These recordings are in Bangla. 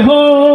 home.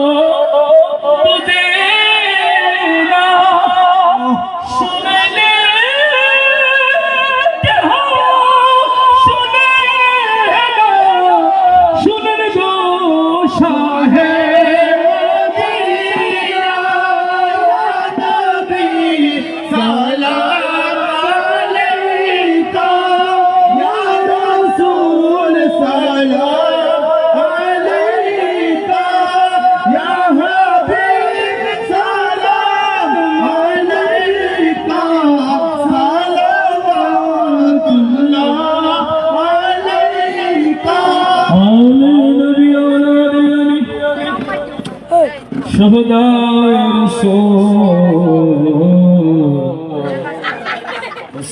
নবী शहदाए रसूल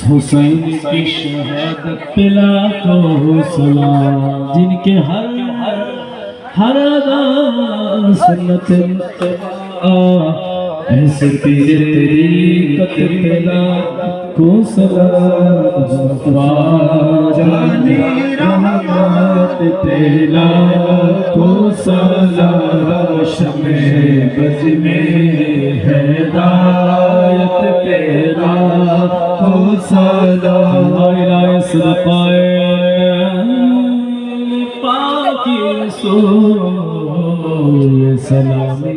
हुसैन की शहादत पिला तो सलाम जिनके हर हर अदा सुन्नत کو جانی رحمت تیلا کو سلا شم بز میں ہدایت تیلا کو سلا پائے پاکی سو سلامی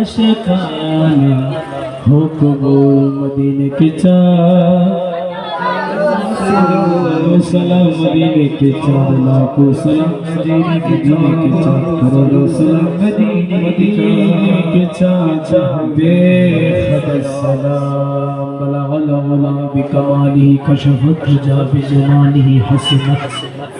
को सलाम इलाही सदकाए पाकी रसूल सलाम आशिकाना हुक्म मदीने की चा सलाम मदीने के चार लाखों सलाम मदीने के चार के चार करोड़ों सलाम मदीने मदीने के चार जहां बेखबर सलाम बला वला वला बिकमाली कशफत जा बिजमानी हसनत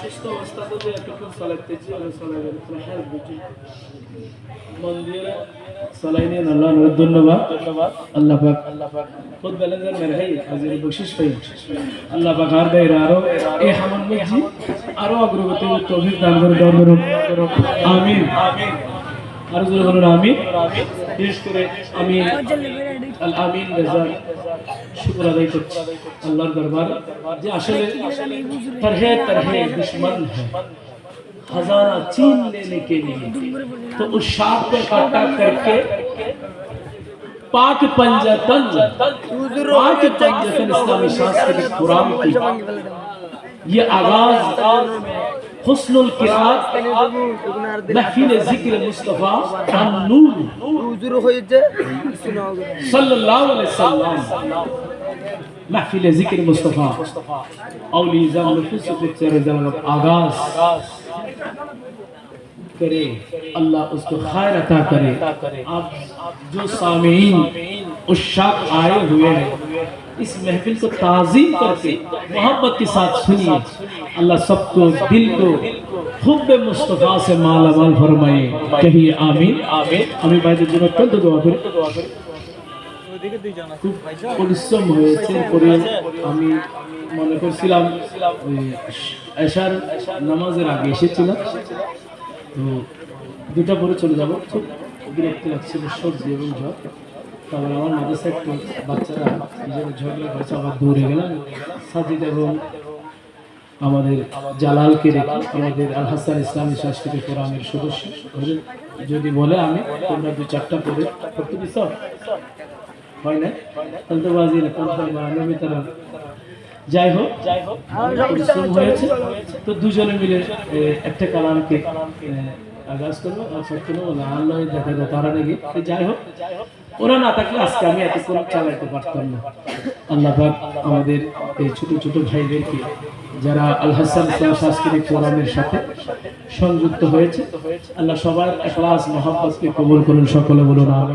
সুস্থ অবস্থাতে যে এতক্ষণ চালাইতেছি আমি চালাইবেন হেল্প বুঝি মন দিয়ে চালাই আল্লাহ ধন্যবাদ। ধন্যবাদ। আল্লাহ পাক আল্লাহ পাক। খুদ ব্যালেন্সের মেরে হাই হাজির বকশিস পাই। আল্লাহ পাক আর দেয় আরও এই হামান বুঝি আরও অগ্রগতি তৌফিক দান করে দর করুন আমিন। আমিন। আর জোরে বলুন আমিন। বিশেষ করে আমি আমিন। شکر ادا کچھ اللہ دربار. جی اصل ترہے ترہے دشمن ہے. ہزارہ چین لینے کے لیے. تو اس شاہ پر کٹا کر کے پاک پنجہ تن پاک پنجہ تن اسلامی شاہ سے بھی قرآن کی. یہ آغاز حسن القرآن محفیل ذکر مصطفیٰ قانون صلی اللہ علیہ وسلم. محفل ذکر مصطفیٰ. اولی زمان نفس فتر زمان آغاز. کرے اللہ اس کو خیر عطا کرے. آپ جو سامعین اشاق آئے ہوئے ہیں اس محفل کو تعظیم کر کے محبت کے ساتھ سنی اللہ سب کو دل کو خب مصطفیٰ سے مالا مال فرمائے۔ کہیے آمین۔ آمین۔ بھائی جنہوں کل دعا کریں۔ খুব পরিশ্রম হয়েছে পরে আমি মনে করছিলাম এশার নামাজের আগে এসেছিলাম। তো দুটা পরে চলে যাব। খুব বিরক্তি লাগছিল সর্দি এবং ঝড় তারপর আমার মাদ্রাসা একটু বাচ্চারা নিজেদের ঝগড়া করেছে আবার দৌড়ে গেলাম। সাজিদ এবং আমাদের জালালকে রেখে আমাদের আল হাসান ইসলামী সাংস্কৃতিক ফোরামের সদস্য। যদি বলে আমি তোমরা দু চারটা পরে করতে দিস হয় না? তাহলে তো তারা যাই হোক যাই হোক হয়েছে। তো দুজনে মিলে একটা কালামকে আগাজ করব আর বলে আল্লাহ দেখা যায় তারা নাকি। যাই হোক ওরা না থাকলে আজকে আমি এতক্ষণ চালাইতে পারতাম না। আল্লাহ পাক আমাদের এই ছোট ছোট ভাইদেরকে যারা আল হাসান সাংস্কৃতিক ফোরামের সাথে সংযুক্ত হয়েছে আল্লাহ সবার একলাস মহাব্বাসকে কবুল করুন সকলে বলুন আমি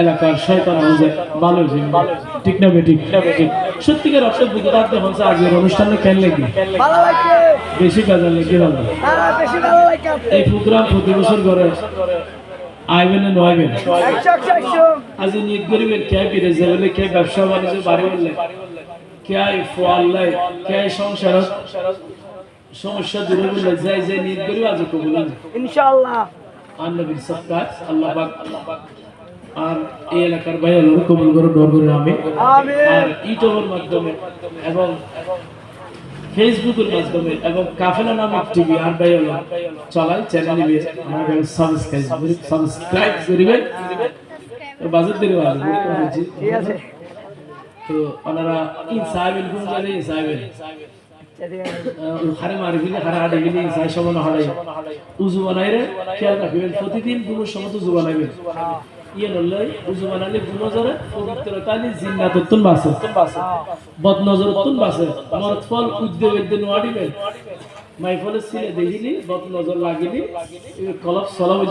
এলাকার শয়তান হয়ে ভালো যে ঠিক না বেঠিক সত্যিকার অর্থে বুঝতে পারতে হচ্ছে আজকের অনুষ্ঠানে কেন লেগে বেশি কাজে লেগে ভালো? বেশি ভালো লাগছে। এই প্রোগ্রাম প্রতি বছর করে আইবেন না নয়বেন একশো একশো একশো। আজ নিয়ত করিবেন কে বিদেশ যাবে কে ব্যবসা বাণিজ্য বাড়ি বললে। কে ফোয়াল্লাই কে সংসার সমস্যা দূরে বললে যাই যাই নিয়ত করিব আজ কবুল আল্লাহ পাক। আর এই এলাকার ভাইয়ালোর কবুল করে আমি আর ইউটিউবের মাধ্যমে এবং ফেসবুকের মাধ্যমে এবং কাফেলা নামক টিভি আর চালাই চ্যানেল সাবস্ক্রাইব সাবস্ক্রাইব করিবেন ঠিক আছে। তো ওনারা ইন সাহেবের কোন ইন সাহেবের হারে হারে সমান উজু বানাই রে খেয়াল রাখবেন প্রতিদিন কোনো সময় উজু বানাইবেন। ইয়ে নি দেখিলি বদ নজর লাগিলি কলপ সলাবে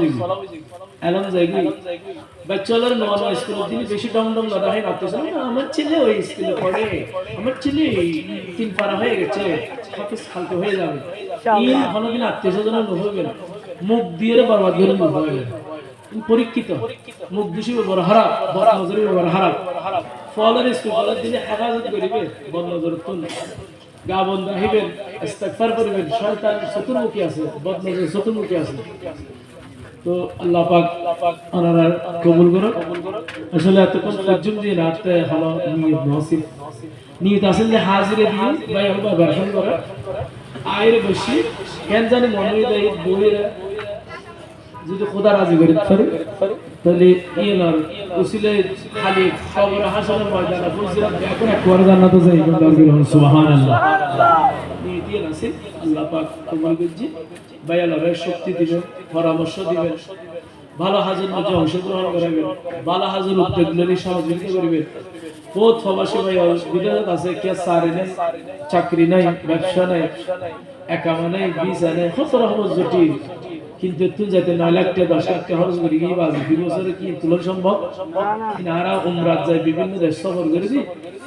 এলম বাচ্চাদের বেশি দাদা হয় না আমার ছেলে ওই স্কুলে পড়ে। আমার ছেলে তিন পারা হয়ে গেছে। হাফিজ খালতে হয়ে যাবে। কোনোদিন আত্মীয় স্বজন হবে না মুখ দিয়ে বরবাদ মুখ হয়ে যাবে পরীক্ষিত, মুখ দূষি ব্যবহার হারাপ বদ নজরি ব্যবহার হারাপ ফলের স্কুল ফলের দিনে হেফাজত করিবে বদ নজর তুল গা বন্ধ আহিবেন ইস্তেগফার করিবেন, শয়তান চতুর্মুখী আছে বদ নজর চতুর্মুখী আছে। তো আল্লাহ পাক ওনারা কবুল করো আসলে এতক্ষণ পর্যন্ত দিয়ে রাতে হলো নিয়ত, নসিব। নিয়ত আসেন যে হাজিরে দিয়ে ভাই হবা দর্শন করে আয়ের বসি কেন জানি মনে দেয় বইয়েরা যদি খোদা রাজি করে পারে তাহলে ইয়েলার উসিলে খালি খবর হাসনের ময়দানে বুঝছিলাম এখন একবার জান্নাত যাই সুবহানাল্লাহ। নিয়তিয়ে আছে, আল্লাহ পাক কবুল করজি বায়ালারে শক্তি দিবেন পরামর্শ দিবেন ভালো হাজের মধ্যে অংশগ্রহণ করাবেন ভালো হাজের উদ্যোগ নিয়ে সহযোগিতা বহুত ভাই বিদেশত আছে, কে সারি নাই, চাকরি নাই, ব্যবসা নাই, একামা নাই নাই, কত জটিল। কিন্তু তুই যাতে নয় লাখ টাকা দশ লাখ টাকা খরচ করি বাজে, দুই বছরে কি তুলন সম্ভব? নারা উমরাত যায়, বিভিন্ন দেশ সফর করে দি,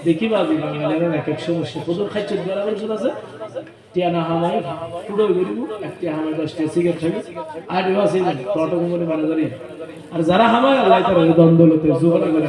দেখি বাজি, বাঙালিরা এক এক সমস্যা প্রচুর খাইছ বেলা বছর আছে একটি আর যারা হামায়, আল্লাহ তারা দ্বন্দ্বলতে জোহরা করে।